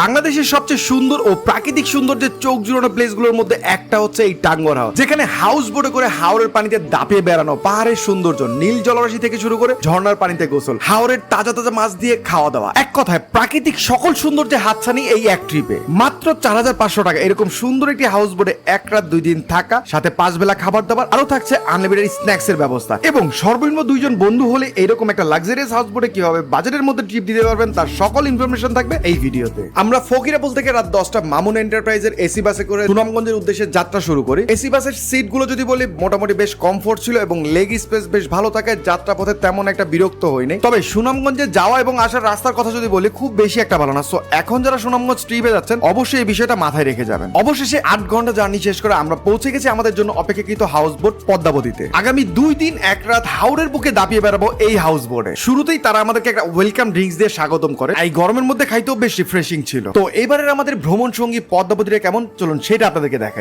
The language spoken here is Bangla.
বাংলাদেশের সবচেয়ে সুন্দর ও প্রাকৃতিক সৌন্দর্যের চোখ জুড়ানো প্লেসগুলোর মধ্যে একটা হচ্ছে এই টাঙ্গর হাওর যেখানে হাউস বোটে করে হাওরের পানিতে দাপিয়ে বেড়ানো পাহাড়ের সৌন্দর্য, নীল জলরাশি থেকে শুরু করে ঝর্ণার পানিতে গোসল, হাওরের তাজা তাজা মাছ দিয়ে খাওয়া দাওয়া। এক কথায়, প্রাকৃতিক সকল সৌন্দর্যে হাতছানি এই এক ট্রিপে মাত্র চার হাজার পাঁচশো টাকা, এরকম সুন্দর একটি হাউস বোটে এক রাত দুই দিন থাকা, সাথে পাঁচ বেলা খাবার দাবার আরও থাকছে আনলিমিটেড স্ন্যাক্স এর ব্যবস্থা। এবং সর্বনিম্ন দুইজন বন্ধু হলে এরকম একটা লাক্সারিয়াস হাউস বোটে কীভাবে বাজেটের মধ্যে ট্রিপ দিতে পারবেন, তার সকল ইনফরমেশন থাকবে এই ভিডিওতে আমরা ফকিরাপুল থেকে রাত দশটা মামুন এন্টারপ্রাইজের এসি বাসে করে সুনামগঞ্জের উদ্দেশ্যে যাত্রা শুরু করি। এসি বাসের সিটগুলো যদি বলি, মোটামুটি বেশ কমফোর্ট ছিল এবং লেগ স্পেস বেশ ভালো থাকে যাত্রা পথে তেমন একটা বিরক্ত হয়নি তবে সুনামগঞ্জে যাওয়া এবং আসার রাস্তার কথা যদি বলি, খুব বেশি একটা ভালো না। সো এখন যারা সুনামগঞ্জ ট্রিপে যাচ্ছেন, অবশ্যই এই বিষয়টা মাথায় রেখে যাবেন। অবশেষে আট ঘণ্টা জার্নি শেষ করে আমরা পৌঁছে গেছি আমাদের জন্য অপেক্ষাকৃত হাউস বোট পদ্মাবতীতে। আগামী দুই দিন এক রাত হাওড়ের বুকে দাপিয়ে বেড়াবো এই হাউস বোটে শুরুতেই তারা আমাদেরকে একটা ওয়েলকাম ড্রিঙ্কস দিয়ে স্বাগতম করে। এই গরমের মধ্যে খাইতেও বেশ রিফ্রেশিং ছিল। তো এবারের আমাদের ভ্রমণ সঙ্গী পদ্মাবতীরা কেমন? চলুন সেটা আপনাদেরকে দেখাই।